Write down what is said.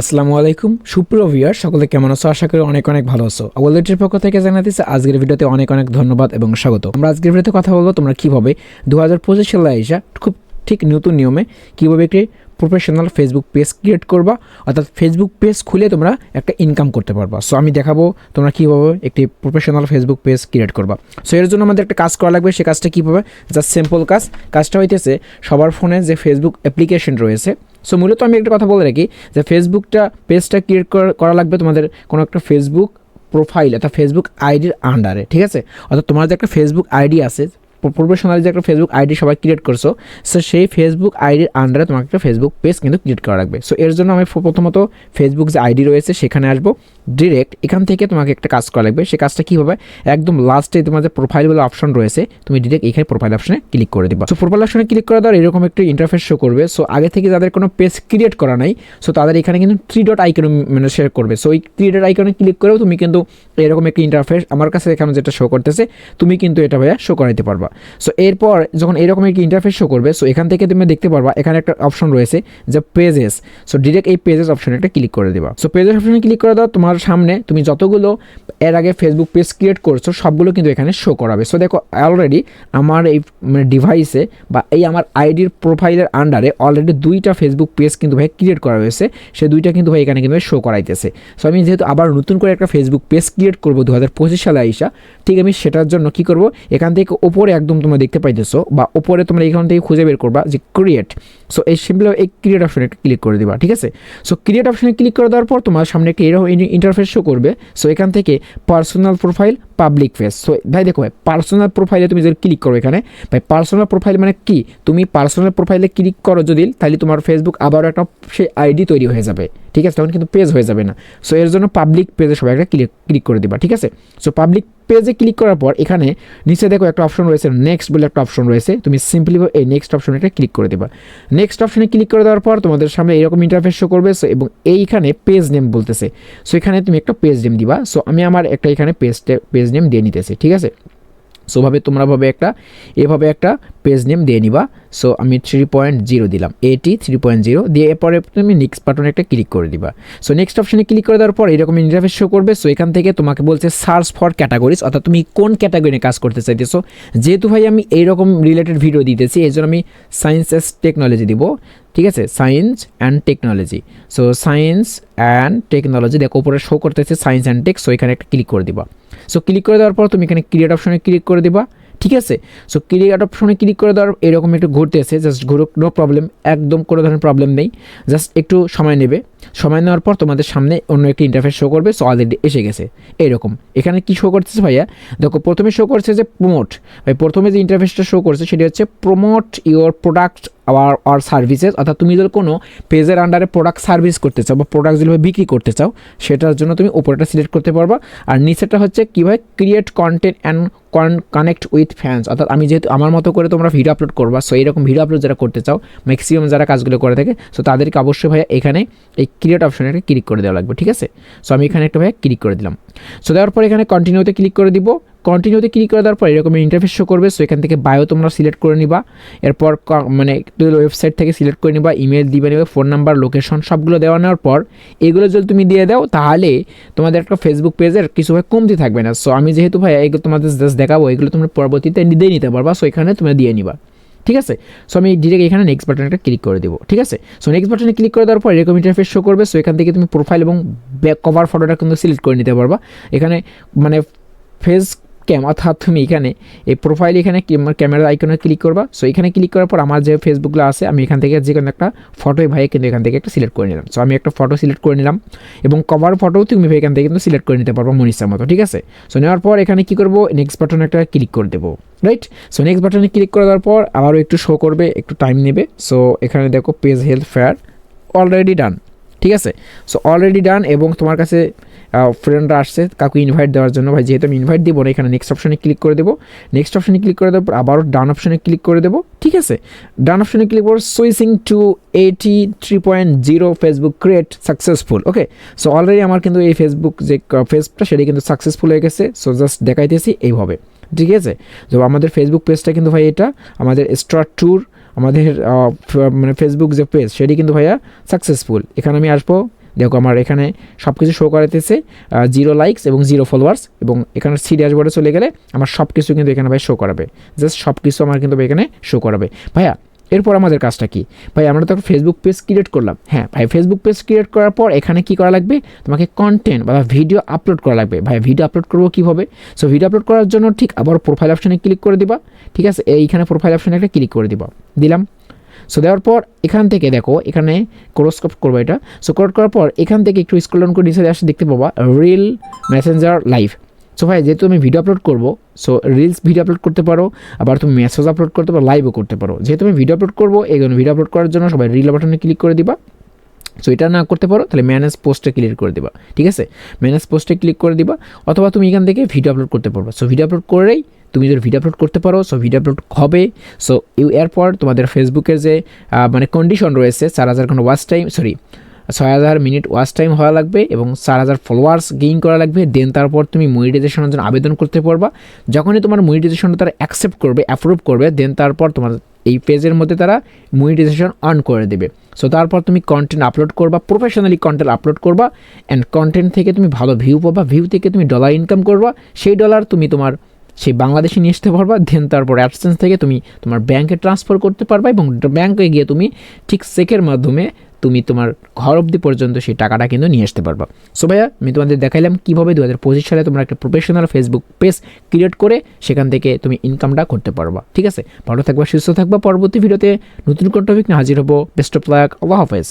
আসসালামু আলাইকুম। সুপ্রিয় ভিউয়ার সকলে কেমন আছো? আশা করি অনেক অনেক ভালো আছো। ওয়ালেটের পক্ষ থেকে জানাতেছি আজকের ভিডিওতে অনেক অনেক ধন্যবাদ এবং স্বাগত। আমরা আজকের ভিডিওতে কথা বলব তোমরা কীভাবে দু হাজার পঁচিশ সালে আইসা খুব ঠিক নতুন নিয়মে কীভাবে একটি প্রফেশনাল ফেসবুক পেজ ক্রিয়েট করবা, অর্থাৎ ফেসবুক পেজ খুলে তোমরা একটা ইনকাম করতে পারবা। সো আমি দেখাবো তোমরা কীভাবে একটি প্রফেশনাল ফেসবুক পেজ ক্রিয়েট করবা। সো এর জন্য আমাদের একটা কাজ করা লাগবে, সে কাজটা কীভাবে? জাস্ট সিম্পল কাজ। কাজটা হইতেছে, সবার ফোনে যে ফেসবুক অ্যাপ্লিকেশন রয়েছে সো মূলত আমি একটা কথা বলে রাখি যে ফেসবুকটা পেজটা ক্রিয়েট করা লাগবে তোমাদের কোনো একটা ফেসবুক প্রোফাইল অর্থাৎ ফেসবুক আইডির আন্ডারে ঠিক আছে? অর্থাৎ তোমার যে একটা ফেসবুক আইডি আছে প্রফেশনাল যে একটা ফেসবুক আইডি সবাই ক্রিয়েট করছ সো সেই ফেসবুক আইডির আন্ডারে তোমাকে একটা ফেসবুক পেজ কিন্তু ক্রিয়েট করা লাগবে। সো এর জন্য আমি প্রথমত ফেসবুক যে আইডি রয়েছে সেখানে আসব। ডিরেক্ট এখান থেকে তোমাকে একটা কাজ করা লাগবে। সেই কাজটা কী হবে একদম লাস্টে তোমার যে প্রোফাইল বলে অপশন রয়েছে, তুমি ডিরেক্ট এখানে প্রোফাইল অপশনে ক্লিক করে দিবা। সো প্রোফাইল অপশনে ক্লিক করে দেওয়ার এরকম একটি ইন্টারফেস শো করবে। সো আগে থেকে যাদের কোনো পেজ ক্রিয়েট করা নাই সো তাদের এখানে কিন্তু থ্রি ডট আইকন মানে শেয়ার করবে। সো ওই থ্রি ডট আইকনে ক্লিক করেও তুমি কিন্তু এরকম একটি ইন্টারফেস আমার কাছে এখানে যেটা শো করতেছে, তুমি কিন্তু এটা ভাইয়া শো করাইতে পারবা। সো এরপর যখন এরকম একটি ইন্টারফেস শো করবে সো এখান থেকে তুমি দেখতে পারবা, এখানে একটা অপশন রয়েছে যে পেজেস সো ডিরেক্ট এই পেজেস অপশনে একটা ক্লিক করে দেবা। সো পেজেস অপশনে ক্লিক করে দাও, তোমার সামনে তুমি যতগুলো এর আগে ফেসবুক পেজ ক্রিয়েট করছ, সবগুলো কিন্তু এখানে শো করাবে। সো দেখো অলরেডি আমার এই মানে ডিভাইসে বা এই আমার আইডির প্রোফাইলের আন্ডারে অলরেডি দুইটা ফেসবুক পেজ কিন্তু ভাই ক্রিয়েট করা হয়েছে। সে দুইটা কিন্তু ভাই এখানে কিন্তু শো করাইতেছে। সো আমি যেহেতু আবার নতুন করে একটা ফেসবুক পেজ ক্রিয়েট করব দু হাজার পঁচিশ সালে আইসা, ঠিক আমি সেটার জন্য কি করব? এখান থেকে ওপরে একদম তোমরা দেখতে পাইতেছো, বা ওপরে তোমরা এখান থেকে খুঁজে বের করবা যে ক্রিয়েট সো এই সিম্পল এই ক্রিয়েট অপশনে ক্লিক করে দিবা, ঠিক আছে? সো ক্রিয়েট অপশনে ক্লিক করে দেওয়ার পর তোমার সামনে একটা এরকম ইন্টারফেস শো করবে। সো এখান থেকে personal profile public face so ভাই দেখো ভাই পার্সোনাল প্রোফাইলে তুমি যদি ক্লিক করো এখানে, ভাই পার্সোনাল প্রোফাইল মানে কি? তুমি পার্সোনাল প্রোফাইলে ক্লিক করো যদি, তাহলে তোমার ফেসবুক আবারও একটা সেই আইডি তৈরি হয়ে যাবে, ঠিক আছে? তখন কিন্তু পেজ হয়ে যাবে না। সো এর জন্য পাবলিক পেজে সবাই একটা ক্লিক ক্লিক করে দিবা, ঠিক আছে? সো পাবলিক পেজে ক্লিক করার পর এখানে নিচে দেখো একটা অপশন রয়েছে নেক্সট বলে একটা অপশন রয়েছে। তুমি সিম্পলি এই নেক্সট অপশনে এটা ক্লিক করে দেবা। নেক্সট অপশনে ক্লিক করে দেওয়ার পর তোমাদের সামনে এরকম ইন্টারফেস শো করবে। সো এবং এইখানে পেজ নেম বলতেছে। সো এখানে তুমি একটা পেজ নেম দিবা। সো আমি আমার একটা এখানে পেজ পেজ নেম দিয়ে নিতেছি। ঠিক আছে? সো ভাবে তোমরা ভাবে একটা এভাবে একটা পেজ নেম দিয়ে নিবা। সো আমি থ্রি পয়েন্ট জিরো দিলাম। এটি থ্রি পয়েন্ট জিরো দিয়ে এরপরে তুমি নেক্সট বাটনে একটা ক্লিক করে দিবা সো নেক্সট অপশনে ক্লিক করে দেওয়ার পর এরকম ইন্টারফেস শো করবে। সো এখান থেকে তোমাকে বলছে সার্চ ফর ক্যাটাগরিজ অর্থাৎ তুমি কোন ক্যাটাগরি কাজ করতে চাইতেছো। যেহেতু ভাই আমি এইরকম রিলেটেড ভিডিও দিতেছি এই জন্য আমি সায়েন্স এস টেকনোলজি দিব। ঠিক আছে? Science and technology so science and technology দেখো উপরে শো করতেছে সায়েন্স অ্যান্ড টেক সো এখানে একটা ক্লিক করে দিবা। সো ক্লিক করে দেওয়ার পর তুমি এখানে ক্রিয়েট অপশনে ক্লিক করে দেবা, ঠিক আছে? সো ক্রিয়েট অপশনে ক্লিক করে দেওয়ার এরকম একটু ঘুরতে আছে জাস্ট ঘুরুক নো প্রবলেম একদম কোনো ধরনের প্রবলেম নেই জাস্ট একটু সময় নেবে। সময় নেওয়ার পর তোমাদের সামনে অন্য একটি ইন্টারফেস শো করবে সো অলরেডি এসে গেছে। এইরকম। এখানে কি শো করতেছে ভাইয়া? দেখো, প্রথমে শো করছে যে প্রমোট ভাই, প্রথমে যে ইন্টারফেসটা শো করছে, সেটি হচ্ছে প্রমোট ইওর প্রোডাক্ট আওয়ার আর সার্ভিসেস অর্থাৎ তুমি যদি কোনো পেজের আন্ডারে প্রোডাক্ট সার্ভিস করতে চাও, বা প্রোডাক্ট যেভাবে বিক্রি করতে চাও, সেটার জন্য তুমি উপরেটা সিলেক্ট করতে পারবা। আর নিচেটা হচ্ছে কীভাবে create content and connect with fans অর্থাৎ আমি যেহেতু, আমার মতো করে তোমরা ভিডিও আপলোড করবা সো এইরকম ভিডিও আপলোড যারা করতে চাও ম্যাক্সিমাম যারা কাজগুলো করে থাকে সো তাদেরকে অবশ্যই ভাইয়া এখানে এই ক্রিয়েট অপশনে একটা ক্লিক করে দেওয়া লাগবে, ঠিক আছে? সো আমি এখানে একটা ভাইয়া ক্লিক করে দিলাম। সো দেওয়ার পর এখানে কন্টিনিউতে ক্লিক করে দিব। কন্টিনিউতে ক্লিক করে দেওয়ার পর এরকম ইন্টারফেস শো করবে। সো এখান থেকে বায়ো তোমরা সিলেক্ট করে নিবা। এরপর মানে ওয়েবসাইট থেকে সিলেক্ট করে নিবা ইমেল দিবে, নেবে ফোন নাম্বার লোকেশন সবগুলো দেওয়া নেওয়ার পর এগুলো যদি তুমি দিয়ে দাও, তাহলে তোমাদের একটা ফেসবুক পেজের কিছু ভাই কমতি থাকবে না। সো আমি যেহেতু ভাই এগুলো তোমাদের জাস্ট দেখাবো, এগুলো তোমরা পরবর্তীতে দিয়ে নিতে পারবা। সো এখানে তুমি দিয়ে নিবা। ঠিক আছে? সো আমি ডিরেক্ট এখানে নেক্সট বাটনে একটা ক্লিক করে দেবো, ঠিক আছে? সো নেক্সট বাটনে ক্লিক করে দেওয়ার পর এরকম ইন্টারফেস শো করবে সো এখান থেকে তুমি প্রোফাইল এবং ব্যাক কভার ফটোটা কিন্তু সিলেক্ট করে নিতে পারবা। এখানে মানে ফেস ক্যাম অর্থাৎ তুমি এখানে এই প্রোফাইল এখানে ক্যামেরার আইকনে ক্লিক করবা। সো এখানে ক্লিক করার পর আমার যে ফেসবুকগুলো আছে, আমি এখান থেকে যে কোনো একটা ফটোই ভাই কিন্তু এখান থেকে একটা সিলেক্ট করে নিলাম। সো আমি একটা ফটো সিলেক্ট করে নিলাম এবং কভার ফটোও তুমি ভাই এখান থেকে কিন্তু সিলেক্ট করে নিতে পারব মনিষার মতো, ঠিক আছে? সো নেওয়ার পর এখানে কী করব? নেক্সট বাটনে একটা ক্লিক করে দেবো রাইট সো নেক্সট বাটনে ক্লিক করে দেওয়ার পর আবারও একটু শো করবে, একটু টাইম নেবে। সো এখানে দেখো page health fair already done ঠিক আছে? সো অলরেডি ডান এবং তোমার কাছে ফ্রেন্ডরা আসছে, কাউকে ইনভাইট দেওয়ার জন্য। ভাই, যেহেতু আমি ইনভাইট দেবো না, এখানে নেক্সট অপশনে ক্লিক করে দেবো। নেক্সট অপশনে ক্লিক করে দেবো আবারও ডান অপশনে ক্লিক করে দেবো। ঠিক আছে? ডান অপশনে ক্লিক করব switching to eighty three point zero Facebook create successful okay so already আমার কিন্তু এই ফেসবুক যে ফেসটা সেটি কিন্তু সাকসেসফুল হয়ে গেছে। সো জাস্ট দেখাইতেছি এইভাবে। ঠিক আছে? তো আমাদের ফেসবুক পেজটা কিন্তু ভাই এটা, আমাদের স্টার ট্যুর আমাদের মানে ফেসবুক যে পেজ সেটি কিন্তু ভাইয়া সাকসেসফুল এখানে আমি আসব, দেখো আমার এখানে সব কিছু শো করাতেছে জিরো লাইকস এবং জিরো ফলোয়ার্স এবং এখানে সি ড্যাশবোর্ডে চলে গেলে আমার সব কিছু কিন্তু এখানে ভাই শো করাবে। জাস্ট সব কিছু আমার কিন্তু এখানে শো করাবে। ভাইয়া এরপর আমাদের কাজটা কি? ভাই, আমরা তো ফেসবুক পেজ ক্রিয়েট করলাম। হ্যাঁ ভাই ফেসবুক পেজ ক্রিয়েট করার পর এখানে কি করা লাগবে? তোমাকে কন্টেন্ট বা ভিডিও আপলোড করা লাগবে। ভাই ভিডিও আপলোড করব কীভাবে? সো ভিডিও আপলোড করার জন্য ঠিক আবার প্রোফাইল অপশানে ক্লিক করে দিবা। ঠিক আছে? এইখানে প্রোফাইল অপশানে একটা ক্লিক করে দিবা। দিলাম। সো দেওয়ার পর এখান থেকে দেখো, এখানে ক্রোস্কপ করব এটা। সো ক্রোড করার পর এখান থেকে একটু স্ক্রল ডাউন করে নিচে আসে দেখতে পাবা রিল মেসেঞ্জার লাইভ সো ভাই, যেহেতু আমি ভিডিও আপলোড করব সো রিলস ভিডিও আপলোড করতে পারো, আবার তুমি মেসেজ আপলোড করতে পারো লাইভও করতে পারো। যেহেতু আমি ভিডিও আপলোড করব, এই জন্য ভিডিও আপলোড করার জন্য সবাই রিল বাটনে ক্লিক করে দিবা। সো এটা না করতে পারো, তাহলে ম্যানেজ পোস্টে ক্লিক করে দিবা, ঠিক আছে? ম্যানেজ পোস্টে ক্লিক করে দিবা, অথবা তুমি এখান থেকে ভিডিও আপলোড করতে পারবে। সো ভিডিও আপলোড করেই তুমি যদি ভিডিও আপলোড করতে পারো সো ভিডিও আপলোড হবে। সো এরপর তোমাদের ফেসবুকের যে মানে কন্ডিশন রয়েছে, চার হাজার ঘণ্টা ওয়াচ টাইম সরি ছয় হাজার মিনিট ওয়াচ টাইম হওয়া লাগবে এবং চার হাজার ফলোয়ার্স গেইন করা লাগবে। দেন তারপর তুমি মনিটাইজেশনের জন্য আবেদন করতে পারবা। যখনই তোমার মনিটাইজেশনটা তারা অ্যাকসেপ্ট করবে অ্যাপ্রুভ করবে দেন তারপর তোমার এই পেজের মধ্যে তারা মনিটাইজেশন অন করে দেবে। সো তারপর তুমি কন্টেন্ট আপলোড করবা প্রফেশনালি কন্টেন্ট আপলোড করবা অ্যান্ড কন্টেন্ট থেকে তুমি ভালো ভিউ পাবা। ভিউ থেকে তুমি ডলার ইনকাম করবা। সেই ডলার তুমি তোমার সেই বাংলাদেশে নিয়ে আসতে পারবা দেন তারপর অ্যাডসেন্স থেকে তুমি তোমার ব্যাংকে ট্রান্সফার করতে পারবা এবং ব্যাংকে গিয়ে তুমি ঠিক চেকের মাধ্যমে তুমি তোমার ঘর অবধি পর্যন্ত সেই টাকাটা কিন্তু নিয়ে আসতে পারবা। সো ভাইয়া, আমি তোমাদের দেখাইলাম কীভাবে দু হাজার পঁচিশ সালে তোমরা একটা প্রফেশনাল ফেসবুক পেজ ক্রিয়েট করে সেখান থেকে তুমি ইনকামটা করতে পারবা। ঠিক আছে? ভালো থাকবা, সুস্থ থাকবা। পরবর্তী ভিডিওতে নতুন কোনো টপিক নিয়ে হাজির হব। বেস্ট অফ লাক আল্লাহ হাফেজ।